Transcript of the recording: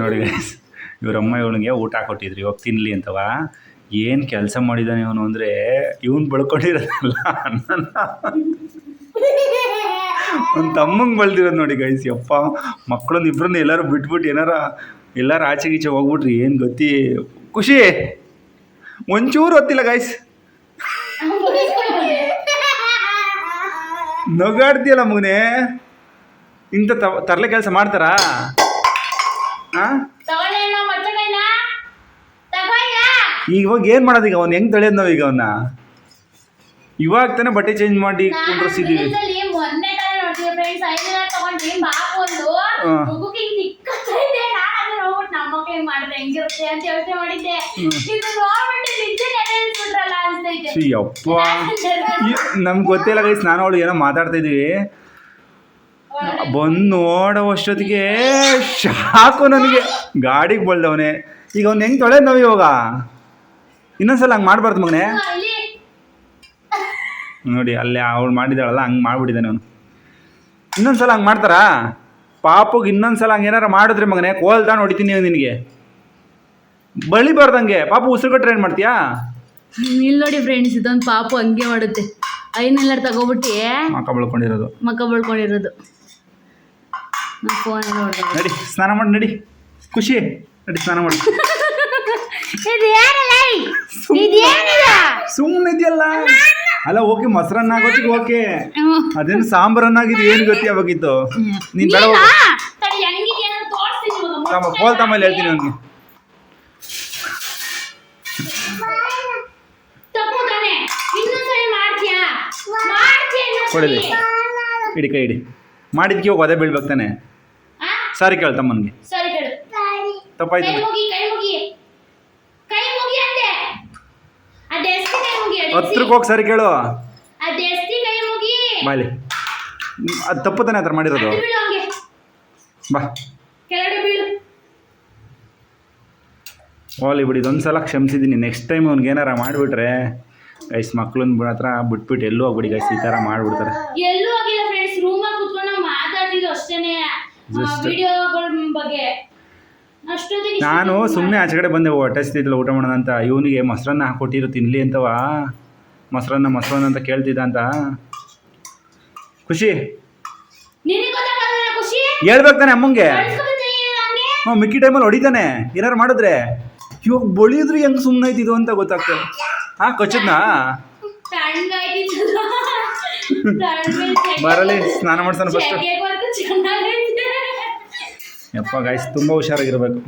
ನೋಡಿ ಇವ್ರ ಇವರಮ್ಮ ಇವನಿಗೆ ಊಟ ಕೊಟ್ಟಿದ್ರು, ಇವಾಗ ತಿನ್ಲಿ ಅಂತವ. ಏನು ಕೆಲಸ ಮಾಡಿದ್ದಾನೆ ಇವನು ಅಂದರೆ, ಇವನು ಬಳ್ಕೊಂಡಿರಲ್ಲ ನನ್ನ ಒಂದು ತಮ್ಮಂಗೆ ಬಳ್ದಿರೋದು ನೋಡಿ ಗೈಸ್ ಯಪ್ಪ. ಮಕ್ಕಳೊಂದು ಇಬ್ಬರನ್ನ ಎಲ್ಲರೂ ಬಿಟ್ಬಿಟ್ಟು ಏನಾರ, ಎಲ್ಲರೂ ಆಚೆ ಗೀಚೆ ಹೋಗ್ಬಿಟ್ರಿ ಏನು ಗೊತ್ತಿ. ಖುಷಿ! ಒಂಚೂರು ಗೊತ್ತಿಲ್ಲ ಗೈಸ್ ನಗಾಡ್ತೀಯಲ್ಲ ಮಗನೇ. ಇಂಥ ತರಲೆ ಕೆಲಸ ಮಾಡ್ತಾರಾ? ತಗೊಳ್ಳ ಇವಾಗ ಏನು ಮಾಡೋದು ಈಗ ಅವ್ನು ಹೆಂಗ್ ತಳಿಯೋದ್ ನಾವು ಈಗ ಅವನ್ನ ಇವಾಗ ತಾನೇ ಬಟ್ಟೆ ಚೇಂಜ್ ಮಾಡಿ ಶ್ರೀ ಅಪ್ಪ ನಮ್ಗೆ ಗೊತ್ತಿಲ್ಲ ಗೈಸ್ ನಾನು ಅವಳು ಏನೋ ಮಾತಾಡ್ತಾ ಇದೀವಿ ಬಂದು ನೋಡೋವಷ್ಟೊತ್ತಿಗೆ ಶಾಕು ನನಗೆ. ಗಾಡಿಗೆ ಬಳ್ದವನೆ. ಈಗ ಅವ್ನು ಹೆಂಗೆ ತೊಳೆದ್ ನಾವು ಇವಾಗ? ಇನ್ನೊಂದ್ಸಲ ಹಂಗೆ ಮಾಡಬಾರ್ದು ಮಗನೇ. ನೋಡಿ ಅಲ್ಲೇ ಅವಳು ಮಾಡಿದಾಳಲ್ಲ ಹಂಗೆ ಮಾಡ್ಬಿಟ್ಟಿದ್ದಾನೆ ಅವನು. ಇನ್ನೊಂದ್ಸಲ ಹಂಗೆ ಮಾಡ್ತಾರಾ? ಪಾಪಗೆ ಇನ್ನೊಂದ್ಸಲ ಹಂಗೆ ಏನಾರ ಮಾಡಿದ್ರೆ ಮಗನೇ ಕೋಲ್ತಾನು ಹೊಡಿತೀನಿ ನಿನಗೆ. ಬಳಿಬಾರ್ದಂಗೆ ಪಾಪ ಉಸಿರು ಕಟ್ಟರೆ ಏನು ಮಾಡ್ತೀಯಾ? ಇಲ್ಲಿ ನೋಡಿ ಫ್ರೆಂಡ್ಸ್ ಇದೊಂದು ಪಾಪು ಹಂಗೆ ಮಾಡುತ್ತೆ. ಐನೆಲ್ಲ ತಗೋಬಿಟ್ಟು ಮಕ್ಕ ಬಳ್ಕೊಂಡಿರೋದು. ಮಕ್ಕ ಬಳ್ಕೊಂಡಿರೋದು. ಫೋನ್ ನಡಿ ಸ್ನಾನ ಮಾಡಿ ನಡಿ. ಖುಷಿ. ನಡಿ ಸ್ನಾನ ಮಾಡಿ. ಸುಮ್ಮನೆ ಇದೆಯಲ್ಲ? ಅಲ್ಲ ಓಕೆ ಮೊಸರನ್ನ ಆಗೋತಿಗೆ ಓಕೆ ಅದೇನು ಸಾಂಬಾರನ್ನಾಗಿದ್ದು ಏನು ಗೊತ್ತಿ ಅವಾಗಿತ್ತು ನೀನು ಬೇಡ. ತಮ್ಮ ಕೋಲ್ ತಮ್ಮಲ್ಲಿ ಹೇಳ್ತೀನಿ ಅವನಿಗೆ. ಕೊಡಿದೆ ಇಡಿ ಕೈ ಇಡಿ. ಮಾಡಿದ್ಕೆ ಹೋಗಿ ಒದೆ ಬೀಳ್ಬೇಕು ತಾನೆ. ಸಾರಿ ಕೇಳು ತಮ್ಮನಿಗೆ. ಸರಿ ಕೇಳು. ತಪ್ಪಾಯ್ತು ಕೈ ಮುಗಿ ಕೈ ಮುಗಿ ಕೈ ಮುಗಿ ಅಂದೆ ಕೈ. ಹತ್ರಕ್ಕೆ ಹೋಗಿ ಸರಿ ಕೇಳು. ಅದೆಸ್ತಿ ಕೈ ಮುಗಿ ಬಾಯ್ಲಿ. ಅದು ತಪ್ಪು ತಾನೆ ಆ ಥರ ಮಾಡಿರೋದು. ಅದು ಬೀಳು ಹಂಗೆ. ಬಾ. ಕೆಳಗಡೆ ಬೀಳು. ಬಿಡಿ ಇದೊಂದು ಸಲ ಕ್ಷಮಿಸಿದ್ದೀನಿ. ನೆಕ್ಸ್ಟ್ ಟೈಮ್ ಅವ್ನಿಗೆ ಏನಾರ ಮಾಡಿಬಿಟ್ರೆ ಗೈಸ್ ಮಕ್ಳನ್ನ ಹತ್ರ ಬಿಟ್ಬಿಟ್ಟು ಎಲ್ಲೂ ಹೋಗ್ಬಿಡಿ ಗೈಸ್ ಈ ಥರ ಮಾಡಿಬಿಡ್ತಾರೆ. ಎಲ್ಲೂ Just- ವಿಡಿಯೋಗಳ ಬಗ್ಗೆ ಅಷ್ಟೊತ್ತಿಗೆ ಇಷ್ಟು ನಾನು ಸುಮ್ಮನೆ ಆಚೆ ಕಡೆ ಬಂದೆ ಹೊಟ್ಟೆ ಹಸ್ತಿದ್ದಿಲ್ಲ ಊಟ ಮಾಡೋಣ ಅಂತ. ಇವನಿಗೆ ಮೊಸರನ್ನ ಹಾಕೊಟ್ಟಿರು ತಿನ್ಲಿ ಅಂತವ. ಮೊಸರನ್ನ ಮೊಸರನ್ನ ಅಂತ ಕೇಳ್ತಿದ್ದ ಅಂತ. ಖುಷಿ? ನಿನಗೆ ಗೊತ್ತಾಗಲ್ಲ ಖುಷಿ? ಹೇಳ್ಬೇಕು ತಾನೆ ಅಮ್ಮಂಗೆ. ಕಳ್ಸ್ಕೊಬತ್ತೀನಿ ಹಂಗೆ? ಹ್ಞೂ ಮಿಕ್ಕಿ ಟೈಮಲ್ಲಿ ಹೊಡಿತಾನೆ. ಏನಾರು ಮಾಡಿದ್ರೆ? ಇವಾಗ ಬಳಿದ್ರು ಹೆಂಗೆ ಸುಮ್ಮನೆ ಐತಿದು ಅಂತ ಗೊತ್ತಾಗ್ತದೆ. ಹಾಂ ಕೊಚ್ಚದ್ನಾ? ತಣ್ಣಗೆ ಬರಲಿ ಸ್ನಾನ ಮಾಡ್ಸೋಣ ಫಸ್ಟು ಚೆನ್ನಾಗೈತೆ. ಯಪ್ಪ ಗಾಯ್ಸ್ ತುಂಬ ಹುಷಾರಾಗಿರ್ಬೇಕು.